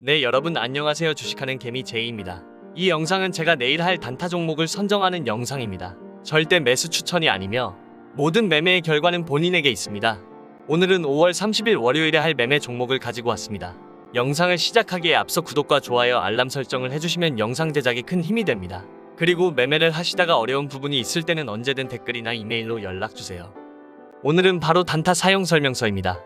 네 여러분 안녕하세요 주식하는 개미 제이입니다. 이 영상은 제가 내일 할 단타 종목을 선정하는 영상입니다. 절대 매수 추천이 아니며 모든 매매의 결과는 본인에게 있습니다. 오늘은 5월 30일 월요일에 할 매매 종목을 가지고 왔습니다. 영상을 시작하기에 앞서 구독과 좋아요 알람 설정을 해주시면 영상 제작에 큰 힘이 됩니다. 그리고 매매를 하시다가 어려운 부분이 있을 때는 언제든 댓글이나 이메일로 연락주세요. 오늘은 바로 단타 사용 설명서입니다.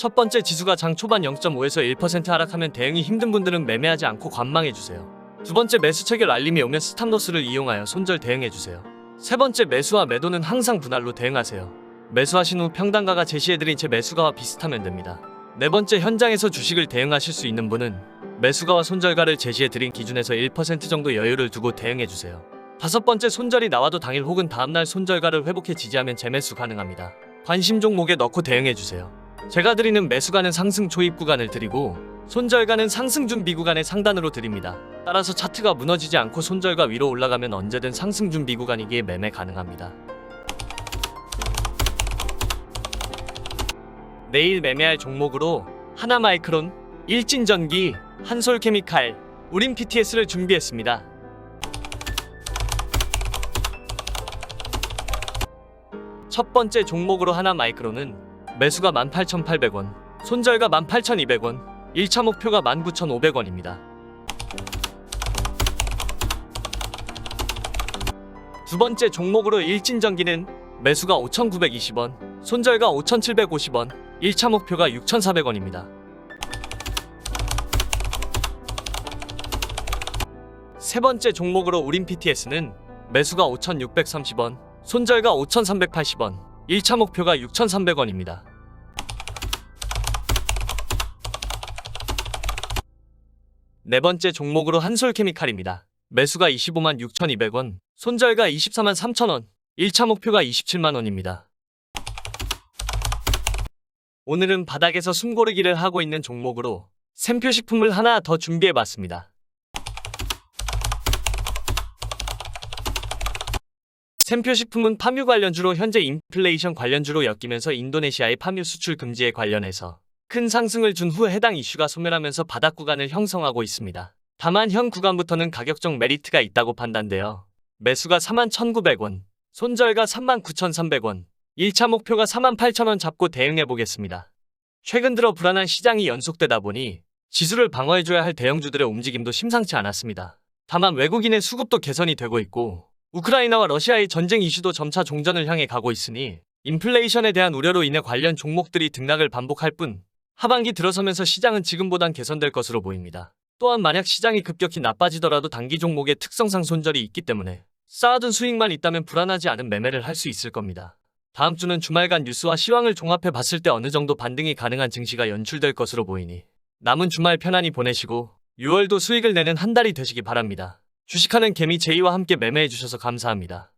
첫 번째 지수가 장 초반 0.5에서 1% 하락하면 대응이 힘든 분들은 매매하지 않고 관망해주세요. 두 번째 매수 체결 알림이 오면 스탑로스를 이용하여 손절 대응해주세요. 세 번째 매수와 매도는 항상 분할로 대응하세요. 매수하신 후 평단가가 제시해드린 제 매수가와 비슷하면 됩니다. 네 번째 현장에서 주식을 대응하실 수 있는 분은 매수가와 손절가를 제시해드린 기준에서 1% 정도 여유를 두고 대응해주세요. 다섯 번째 손절이 나와도 당일 혹은 다음날 손절가를 회복해 지지하면 재매수 가능합니다. 관심 종목에 넣고 대응해주세요. 제가 드리는 매수가는 상승 초입 구간을 드리고 손절가는 상승 준비 구간의 상단으로 드립니다. 따라서 차트가 무너지지 않고 손절가 위로 올라가면 언제든 상승 준비 구간이기에 매매 가능합니다. 내일 매매할 종목으로 하나마이크론, 일진전기, 한솔케미칼, 우린 PTS를 준비했습니다. 첫 번째 종목으로 하나마이크론은 매수가 18,800원, 손절가 18,200원, 1차 목표가 19,500원입니다. 두 번째 종목으로 일진전기는 매수가 5,920원, 손절가 5,750원, 1차 목표가 6,400원입니다. 세 번째 종목으로 우린 PTS는 매수가 5,630원, 손절가 5,380원, 1차 목표가 6,300원입니다. 네 번째 종목으로 한솔케미칼입니다. 매수가 25만 6,200원, 손절가 24만 3,000원, 1차 목표가 27만 원입니다. 오늘은 바닥에서 숨고르기를 하고 있는 종목으로 샘표 식품을 하나 더 준비해 봤습니다. 샘표 식품은 파묘 관련주로 현재 인플레이션 관련주로 엮이면서 인도네시아의 파묘 수출 금지에 관련해서 큰 상승을 준 후 해당 이슈가 소멸하면서 바닥 구간을 형성하고 있습니다. 다만 현 구간부터는 가격적 메리트가 있다고 판단되어 매수가 41,900원, 손절가 39,300원, 1차 목표가 48,000원 잡고 대응해 보겠습니다. 최근 들어 불안한 시장이 연속되다 보니 지수를 방어해줘야 할 대형주들의 움직임도 심상치 않았습니다. 다만 외국인의 수급도 개선이 되고 있고 우크라이나와 러시아의 전쟁 이슈도 점차 종전을 향해 가고 있으니 인플레이션에 대한 우려로 인해 관련 종목들이 등락을 반복할 뿐 하반기 들어서면서 시장은 지금보단 개선될 것으로 보입니다. 또한 만약 시장이 급격히 나빠지더라도 단기 종목의 특성상 손절이 있기 때문에 쌓아둔 수익만 있다면 불안하지 않은 매매를 할 수 있을 겁니다. 다음 주는 주말간 뉴스와 시황을 종합해 봤을 때 어느 정도 반등이 가능한 증시가 연출될 것으로 보이니 남은 주말 편안히 보내시고 6월도 수익을 내는 한 달이 되시기 바랍니다. 주식하는 개미 제이와 함께 매매해 주셔서 감사합니다.